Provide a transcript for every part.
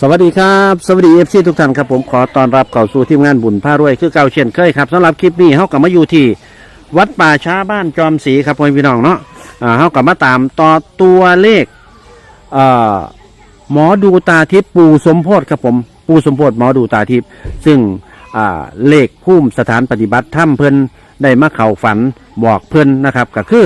สวัสดีครับ สวัสดีเอฟซีทุกท่านครับผมขอต้อนรับเข้าสู่ทีมงานบุญผ้ารวยคือเก่าเช่นเคยครับสำหรับคลิปนี้เขากลับมาอยู่ที่ วัดป่าช้าบ้านจอมศรีครับพ่อพี่น้องเนาะอ่าเขากลับมาตามต่อตัวเลขเอ่อหมอดูตาทิพย์ปูสมโพธครับผมปูสมโพธหมอดูตาทิพย์ซึ่งอ่าเลขพุ่มสถานปฏิบัติถ้ำเพิ่นได้มาเข่าฝันบอกเพิ่นนะครับก็คือ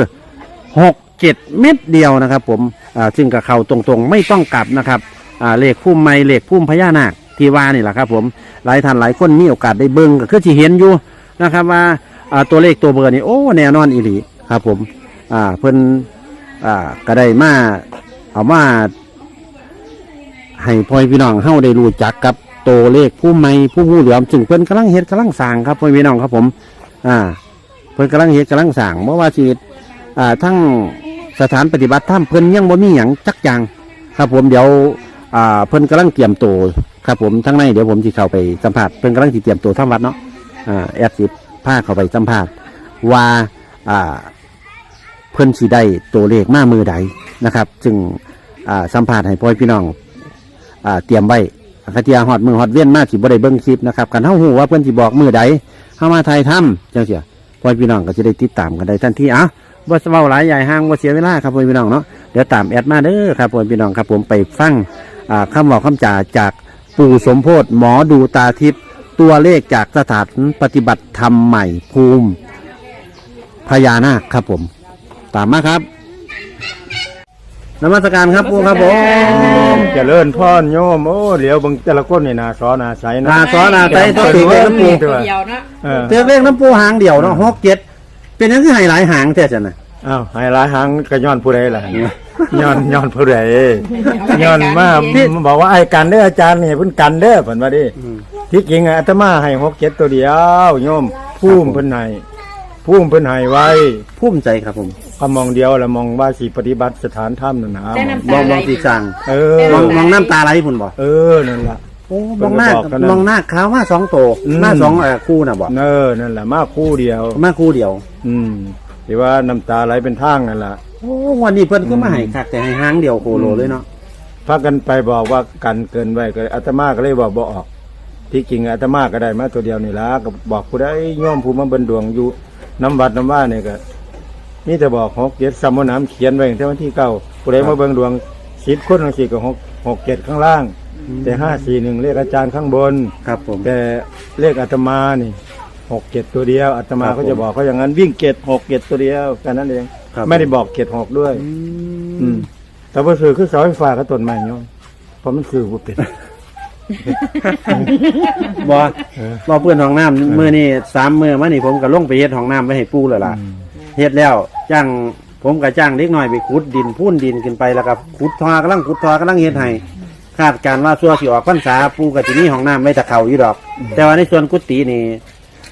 หกเจ็ดเม็ดเดียวนะครับ ผมอ่าซึ่งกับเข่าตรงๆ ไม่ต้องกลับนะครับ อ่าเลขพุ่มไม้เลขพุ่มพญานาคที่ว่านี่แหละครับ ผมหลายท่านหลายคนมีโอกาสได้เบิ่งก็คือที่เห็นอยู่นะครับว่าอ่าตัวเลขตัวเบอร์นี่โอ้แน่นอนอีหลีครับ ผมอ่าเพิ่นอ่าก็ได้มาเอามาให้พ่อพี่น้องเฮาได้รู้จักกับตัวเลขผู้ไม้ผู้งูเหลือมซึ่งเพิ่นกำลังเฮ็ดกำลังสร้างครับพ่อพี่น้องครับผม อ่า เพิ่นกำลังเฮ็ดกำลังสร้างเพราะว่าชีวิตอ่าทั้งสถานปฏิบัติธรรมเพิ่นยังบ่มีหยังจักอย่างครับผมเดี๋ยว อ่าเพิ่นกำลังเตรียมตัวครับผมทั้งในเดี๋ยวผมสิเข้าไปสัมภาษณ์เพิ่นกำลังเตรียมตัวทำวัดเนาะอ่าแอดสิพาเข้าไปสัมภาษณ์ว่าอ่าเพิ่นสิได้ตัวเลขมามือใดนะครับ จึงอ่าสัมภาษณ์ให้พ่อพี่น้องอ่าเตรียมไว้คาเทียฮอดมือฮอดเวียนมาสิบ่ได้เบิ่งคลิปนะครับกันเฮาฮู้ว่าเพิ่นสิบอกมือใดเฮามาไทยทำจังซี่พ่อพี่น้องก็จะได้ติดตามกันได้ทันทีอะว่าเว้าหลายใหญ่ห้างว่าเสียเวลาครับพ่อพี่น้องเนาะเดี๋ยวตามแอดมาเด้อครับพ่อพี่น้องครับผมไปฟัง คำบอกคำจ่าจากปู่สมโพธหมอดูตาทิพย์ตัวเลขจากสถานปฏิบัติธรรมใหม่ภูมิพญานาคครับผม ตามมาครับนมัสการครับปู่ครับผมเจริญพรโยมโอ้เหลียวเบางแต่ละคนนี่นาสอนาใสนะนาสอนาใจต้องถือเลขน้ำปูเด้อเดียวนะเออเตือเลขน้ำปูหางเดียวเนาะหกเจ็ดเป็นยังคือให้หลายหางแท้จังนะอ้าวให้หลายหางก็ย้อนผู้ใดล่ะ ย้อนย้อนผู้ใดย้อนมาบอกว่าไอ้กันเด้ออาจารย์นี่เพิ่นกันเด้อเพิ่นว่าดิที่จริงอะอาตมาให้6 7ตัวเดียวโยมภูมิเพิ่นให้ภูมิเพิ่นให้ไว้ภูมิใจครับผมก็มองเดียวแล้วมองว่าสิปฏิบัติสถานธรรมนั่นนะแต่น้ำมองมองสีสั่งเออมองมองน้ำตาไหลพุ่นบ่เออนั่นล่ะโอ้มองหน้าเพิ่นก็บอกกันนะมองหน้าขาวมาสองโตอืมหน้าสองเอ่อคู่น่ะบอกเออนั่นล่ะมาคู่เดียว มาคู่เดียว อืม ที่ว่าน้ำตาไหลเป็นทางนั่นล่ะ โอ้วันนี้เพิ่นก็มาให้คักแต่ให้หางเดียวโคโลเลยเนาะพากันไปบอกว่ากันเกินไว้ก็อาตมาก็เลยบอกบ่ออก ที่จริงอาตมาก็ได้มาตัวเดียวนี่ละก็บอกผู้ใดโย่อมผู้มาเบิ่นดวงอยู่น้ำวัดน้ำว่าเนี่ยก็นี่แต่บอกหกเจ็ดสามน้ำเขียนไว้ตั้งแต่วันที่เก้าผู้ใดมาเบิ่งดวงสิบคนทั้งสี่ก็หกหกเจ็ดข้างล่าง แต่ห้าสี่หนึ่งเลขอาจารย์ข้างบน ครับผมแต่เลขอาตมานี่ หกเจ็ดตัวเดียวอาตมาครับเขาจะบอกเขาอย่างนั้นวิ่งเจ็ดหกเจ็ดตัวเดียวแค่นั้นเองครับ ไม่ได้บอกเจ็ดหกด้วย อืม แต่ว่าคือคือเสาไฟฟ้าก็ต้นไม้เนาะเพราะมันคือบ่เป็นบ่บ่เพื่อนห้องน้ำมื้อนี้สามมื้อมานี่ผมก็ลงไปเฮ็ดห้องน้ำไว้ให้ปู่แล้วล่ะเฮ็ดแล้วจ้างผมก็จ้างเด็กน้อยไปขุดดินพูนดินขึ้นไปแล้วก็ขุดทอกำลังขุดทอกำลังเฮ็ดให้คาดการณ์ว่าชั่วสิออกพรรษาปู่ก็สิมีห้องน้ำไว้ตะเขาอยู่ดอก แต่ว่าในส่วนกุฏินี่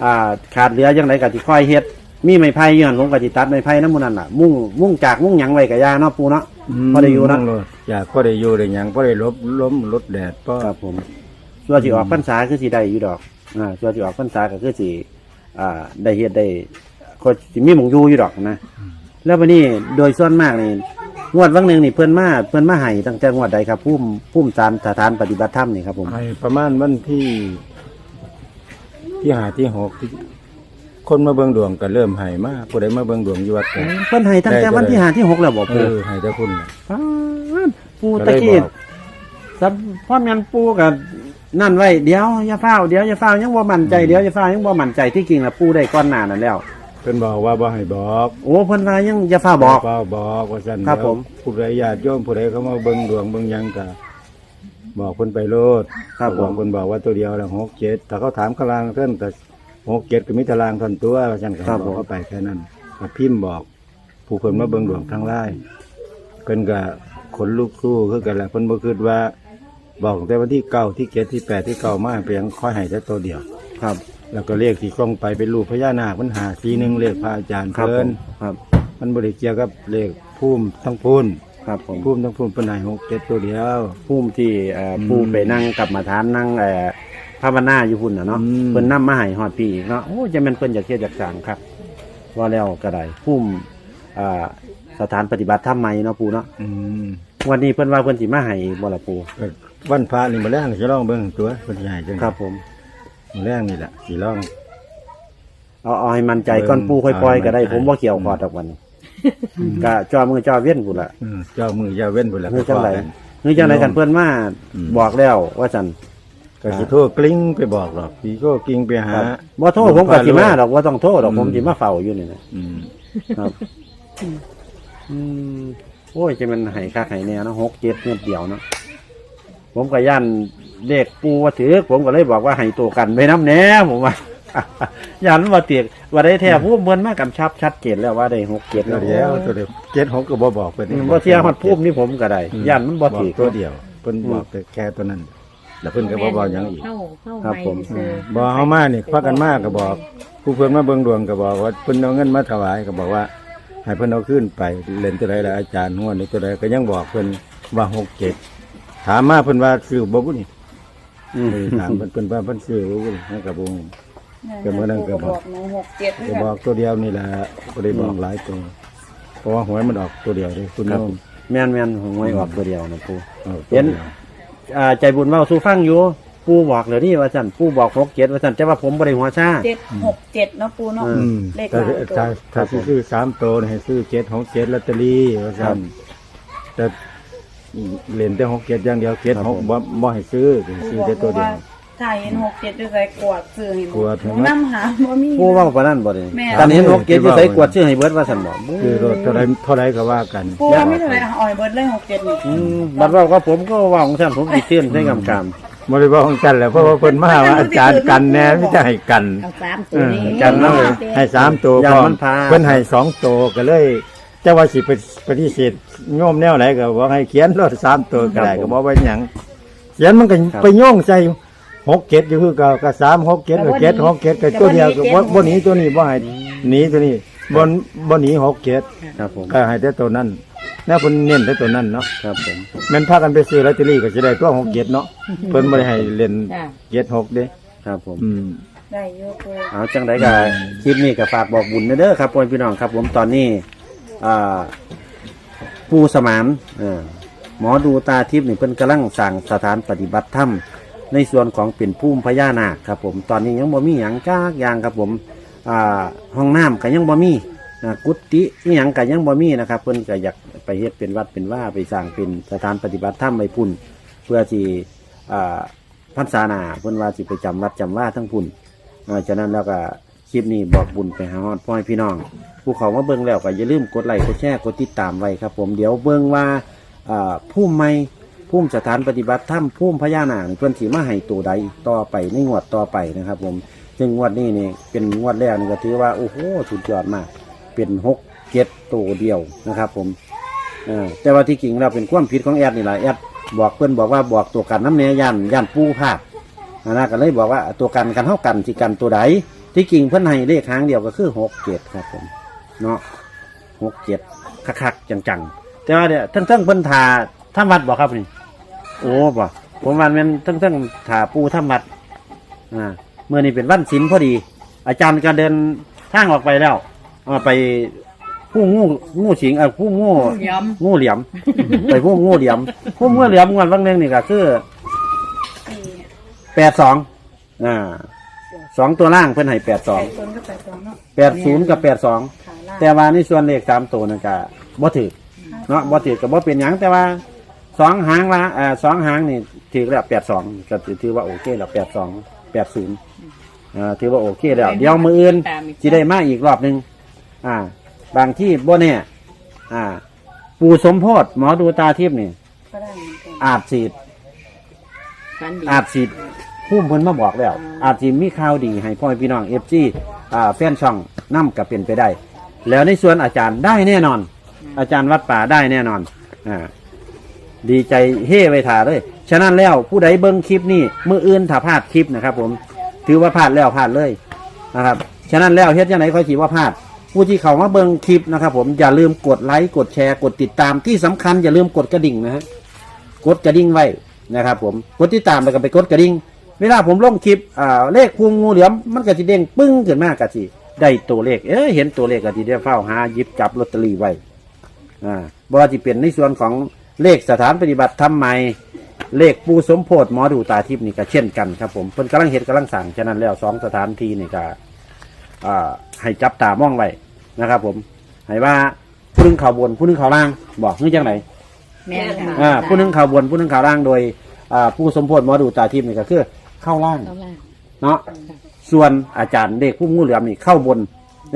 อ่าขาดเหลือจังไดก็สิค่อยเฮ็ด มีไม้ไผ่ย้อนผมก็สิตัดไม้ไผ่นำหมู่นั่นล่ะ มุ่งมุ่งจากมุ่งหยังไว้ก็ย่าเนาะปู่เนาะพอได้อยู่เนาะอยากพอได้อยู่ได้หยังพอได้ลบล้มลดแดดก็ครับผมส่วนที่ออกพรรษาคือสิได้อยู่ดอกอ่าส่วนที่ออกพรรษาก็คือสิอ่าได้เฮ็ดได้ก็สิมีหมองอยู่อยู่ดอกนะ แล้ววันนี้โดยส่วนมากนี่งวดวันหนึ่งนี่เพิ่นมาเพิ่นมาให้ตั้งแต่งวดใดครับพุ่มพุ่มตามสถานปฏิบัติธรรมนี่ครับผมให้ประมาณวันที่ ที่หาที่หกที่คนมาเบิ่งดวงก็เริ่มให้มากผู้ใดมาเบิ่งดวงอยู่วัดก็ เพิ่นให้ตั้งแต่วันที่หาที่หกแล้วบอกเอปู่อให้แต่คุณน่ะป๊าดปู่ก็ตะเลยบกี้อกสับพ่อแม่นปู่กับนั่นไว้เดี๋ยวอย่าเฝ้าวเดี๋ยวอย่าเฝ้าวยังบ่มั่นใจเดี๋ยวอย่าเฝ้าวยังบ่มั่นใจที่จริงน่ะปู่ได้ก้อนหน้านั่นแล้ว เพิ่นบอกว่าบ่ให้บอกโอ้เพิ่นว่ายังอย่าเฝ้าวบอกก็บอกว่าซั่นครับเดี๋ยวผม ผู้ใดญาติโยมผู้ใดเขามาเบิ่งดวงเบิ่งหยังก็ บอกเพิ่นไปโลดครับผมอกเพิ่นบอกว่าตัวเดียวละหกเจ็ดถ้าเขาถามกลางเพิ่นแต่หกเจ็ดก็มีตารางทอนตัวว่าซั่นก็ครับบอกผมเขาไปแค่นั้นก็พิมพ์บอก ผู้คนมาเบิ่งดวงทางไลน์เพิ่นก็ขนลุกสู้คือกันแหละเพิ่นบ่คิดว่า บอกแต่วันที่เก้าที่เจ็ดที่แปดที่เก้ามาเพียงค่อยให้แต่ตัวเดียว ครับแล้วก็เลขที่คล้องไปเป็นรูปพญานาคมันหาสีหนึ่งเลขพระอาจารย์ครับเพิ่ผนมครับ มันบริเกี่ยวกับเลขพุ่มทั้งพุ่น ครับผมพุ่มทั้งพุ่นเป็นไหนหกเจ็ดตัวเดียวผู้ที่เอ่ออมผู้ไปนั่งกลับมาทานนั่งเอ่อภาวนาอยู่พุ่นน่ะเนาะอืม เพิ่นนำมาให้ฮอดพี่อีกเนาะโอ้จะแม่นเพิ่นอยากเที่ยวอยากสั่งครับว่าแล้วก็ได้ผู้อ่าสถานปฏิบัติธรรมใหม่เนาะปู่เนาะอืมวันนี้เพิ่นว่าเพิ่นสิมาให้บ่ล่ะปู่ก็วันพระนี่มาแรงสิลองเบิ่งตัวเพิ่นสิให้จังครับผม มาแรงนี่แหละสิลอง เอาเอาให้มันใจก้อนปูค่อยปล่อยก็ได้เอาให้ผมั่มนใจว่าเกี่ยวกอดอกวันนี้ ก็จอมือจอเวียนกูละอืมเจ้ามืออย่าเว้นพุ่นละเฮ้ยจังไรกันเฮ้ยจังไรกันเพื่อนมาอืมบอกแล้วว่าจันก็สิโทรกลิ้งไปบอกหรอกสิโทรกลิ้งไปหาครับบ่โทษผมกับสิมาดอกว่าต้องโทษดอกผมสิมาเฝ้าอยู่นี่นะอืมครับอืมโอ้ยจะมันให้ค่าให้แน่เนาะหกเจ็ดเม็ดเดียวเนาะผมก็ย่านเด็กปูว่าถือผมก็เลยบอกว่าให้ตัวกันไปน้ำแหน่ผมว่า ยันว่าเตียกว่าได้แท้ผู้เมือนมากำชับชัดเจนแล้วว่าได้หกเจ็ดเดี๋แล้ยววเดี๋ยวตัวเดียวเจ็ดหกก็บ่บอกเพิ่นอืมบ่เทียหัดพุ่มนี่ผมก็ได้ยันมันบ่บอกถือตัวเดียวเพิ่นบอกแต่แค่ตัวนั้นแล้วเพิ่นก็บ่บอกหยังอีกเข้าเข้าครับไปผมซื้อบ่เฮามานี่พากันมาก็บอกผู้เพิ่นมาเบิ่งดวงก็บอกว่าเพิ่นเอาเงินมาถวายก็บอกว่า ให้เพิ่นเอาขึ้นไปเล่นตัวใดล่ะอาจารย์งวดนี้ตัวใดก็ยังบอกเพิ่นว่าหกเจ็ดถามมาเพิ่นว่าซื้อบ่บุนี่อืมเออถามเพิ่นเพิ่นว่าเพิ่นซื้อบ่บุนี่ให้กับบ่ ฮู้ก็มื้อนั้นก็บอกหนูหกเจ็ดนี่ก็แหบอละกตัวเดียวนี่แหละบ่ได้บอกหลายตัวเพราะว่าหวยมันออกตัวเดียวเด้คุณครับโยมแม่นแม่นหวยออกตัวเดียวนะปู ออกตัวเห็น ดียวอ่าใจบุญเว่าสู้ฟังอยู่ปูบอกเลยนี่ว่าจันปูบอกหกเจ็ดว่าจันแต่ว่าผมบริหัวชา เจ็ดหกเจ็ดเนาะปูเนาะอื อืมเลขถ้าหลายตัวถ้าถ้าสิซื้อสามตัวนี่ให้ซื้อเจ็ดหกเจ็ดลอตเตอรี่ว่าครัซั่บนแต่เล่นแต่หกเจ็ดอย่างเดียวเจ็ดครับหกผมบ่บ่ให้ซื้อซื้อแต่ตัวเดียว ถ้าเห็นหกเจ็ดด้วยใจกวดซื้อให้หนูกวดให้หหมดนูน้ำหาบ่มีปูเว่าปานนั้นบ่ได้แม่ตอนนี้หกเจ็ดจะใส่กวดชื่อให้เบิร์ดว่าสันบอกคือรถเท่าไรเท่าไรก็ว่ากันปูว่าไม่เท่าไหร่อ่อยเบิร์ดเลยหกเจ็ดนี่อืมบัดเว่าก็ผมก็เว่าของท่านผมติเตือนใช้กำกามบริบาของกันแหล้วเพราะว่าเพิ่นมาว่าอาจารย์กันแน่ไม่จะให้กันเอาสามเอตัวอนี้กันเนาะให้สามตัวยัพนร้อมัมนพาเพิ่นให้สองตัวก็เลยเจ้าว่าสิไปปฏิเสธโยมแนวไหนก็บอกให้เขียนรถสามตัวก็ได้ก็บอกว่าหยังเขียนมันก็ไปโย่งใส่ หกเจ็ดอยู่คือเก่าก็สามหกเจ็ดก็เจ็ดหกเจ็ดก็ตัวเดียวก็บ่บ่หนีตัวนี้บ่ให้หนีตัวนี้บ่บ่หนีหกเจ็ดครับผมก็ให้แต่ตัวนั้นแน่เพิ่นเน้นแต่ตัวนั้นเนาะครับผมแม่นพากันไปซื้อลอตเตอรี่ก็สิได้ตัวหกเจ็ดเนาะเพิ่นบ่ได้ให้เล่นจ้ะ เจ็ดหกเด้ครับผม อืม ได้เยอะปูเอาจังไดก็คลิปนี้ก็ฝากบอกบุญเด้อครับพ่อพี่น้องครับ ผมตอนนี้อ่าปูสมานเออหมอดูตาทิพย์นี่เพิ่นกำลังสั่งสถานปฏิบัติธรรม ในส่วนของเป็นภูมิพญานาคครับผมตอนนี้ยังบ่มีหยังจ้ากอย่างครับผมอ่าห้องน้ำก็ยังบ่มีอ่ากุฏิอีหยังก็ยังบ่มีนะครับเพิ่นก็อยากไปเฮ็ดเป็นวัดเป็นว่าไปสร้างเป็นสถานปฏิบัติธรรมไปพุ่น เพื่อที่อ่าพรรษาหนาเพิ่นว่าสิไปจำวัดจำว่าทั้งพุ่นอ่าฉะนั้นแล้วก็คลิปนี้บอกบุญไปหาฮอดพ่อให้พี่น้อง ผู้เขามาเบิ่งแล้วก็อย่าลืมกดไลค์กดแชร์กดติดตามไว้ครับ ผมเดี๋ยวเบิ่งว่าอ่าผู้ใหม่ พุ่มสถานปฏิบัติถ้ำพุ่มพญานาคเพื่อนสีมาให้ตัวใดต่อไปในงวดต่อไปนะครับ ผมซึ่งงวดนี้นี่เป็นงวดแรกนี่ก็ถือว่าโอ้โหสุดยอดมาก เป็นหกเจ็ดตัวเดียวนะครับ ผมแต่ว่าที่จริงเราเป็นความผิดของแอดนี่แหละแอดบอกเพื่อนบอกว่าบอกตัวกันน้ำเนยยันยันปูพลาอันะก็เลยบอกว่าตัวกันกันเท่ากันที่กันตัวใดที่จริงเพื่อนให้เลขครั้งเดียวก็คือหกเจ็ดครับผมเนาะหกเจ็ดคักๆจังๆแต่ว่าเนี่ยทั้งๆเพิ่นทาถ้าวัดบอกครับนี่ โอ้บ่ผมวันมันทั้งทั้งถาปูถ้ำมัดอ่าเมื่อนี้เป็นวันศิลพอดี อาจารย์ก็เดินทางออกไปแล้วอ่าไปผู้งูงูสิงเออผู้งูย้งูเหลี่ยม ไปผู้งูเหลี่ยมผู้งูเหลี่ยมงวันวันหนึงนี่ก็คือสี่แปดสองอ่าสองตัวล่างเพิ่นให้แปดสองแปดคนก็แปดสองเนาะแปดศูนย์กับแปดสองขาล่างแต่ว่าในส่วนเลขสามตัวนั่นก็บ่ถือเนาะบ่ถือกับบ่เป็นหยังแต่ว่า สองหางละเอ่อสองหางนี่ถือแล้วแปดสองก็ถือว่าโอเคแล้วแปดสองแปดศูนย์อ่าถือว่าโอเคแล้วเดี๋ยวมืออื่นสิได้มาอีกรอบหนึ่งอ่า บางที่บ่เนี่ยอ่า ปู่สมโพธหมอดูตาทิพย์นี่ก็ได้เหมือนกันอาจสีดำฟันดีอาจสีดพุ่มเพิ่นมาบอกแล้ว อาจสิมีข่าวดีให้พ่อแม่พี่น้องเอฟซีอ่าแฟนช่องนํกับเป็นไปได้ แล้วในส่วนอาจารย์ได้แน่นอน อาจารย์วัดป่าได้แน่นอนอ่า ดีใจเฮ่ไว้ถ่าเลย ฉะนั้นแล้วผู้ใดเบิ้งคลิปนี้มืออื่นถ้าพลาดคลิปนะครับ ผม ถือว่าพลาดแล้วพลาดเลยนะครับ ฉะนั้นแล้วเฮ็ดยังไงค่อยคิดว่าพลาด ผู้ที่เขามาเบิ้งคลิปนะครับ ผมอย่าลืมกดไลค์กดแชร์กดติดตามที่สำคัญอย่าลืมกดกระดิ่งนะฮะกดกระดิ่งไว้นะครับ ผมกดติดตามแล้วก็ไปกดกระดิ่งเวลาผมลงคลิปอ่าเลขพวงงูเหลือมมันก็จะเด้งปึ้งขึ้นมากกะสิได้ตัวเลข เอ้ยเห็นตัวเลขก็ทีเดียวเฝ้าหายิบจับลอตเตอรี่ไว้อ่าบ่ว่าจะเป็นในส่วนของ เลขสถานปฏิบัติธรรมใหม่ เลขปูสมโพธิหมอดูตาทิพย์นี่ก็เช่นกันครับผมเพิ่นกำลังเฮ็ดกำลังสั่งฉะนั้นแล้วสองสถานที่นี่ก็อ่าให้จับตามองไว้นะครับผมให้ว่าผู้หนึงเข่าบนผู้หนึงเข่าล่างบอกนี่จังไหนแม่นค่ะอ่าผู้หนึงเข่าบนผู้หนึงเข่าล่างโดยอ่าผู้สมโพธิหมอดูตาทิพย์นี่ก็คือเข้าล่าง เขาล่าง เนาะส่วนอาจารย์เด็กผู้งูเหลือมนี่เข้าบน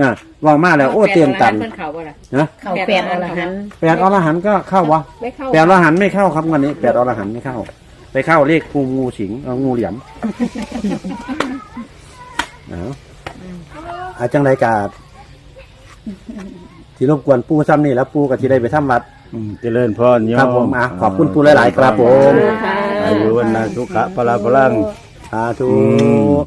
อ่าว่ามาแล้วโอ้เตรียมตัน เพิ่นเขาบ่ล่ะนะ เขาแปดอรหันต์แปดอรหันต์ก็เข้าวะไม่เข้าแปดอรหันต์ไม่เข้าครับวันนี้แปดอรหันต์ไม่เข้า ไปเข้าเลขงูงูสิงเอางูเหลี่ยมเอาอาจังไรกาที่รบกวนปูซ้ำนี่แล้วปูก็ที่ได้ไปทำวัด อืมเจริญพรโยมครับผมอะขอบคุณปูหลายๆครับผม อายุวันนาสุขะพละพลัง สาธุอืม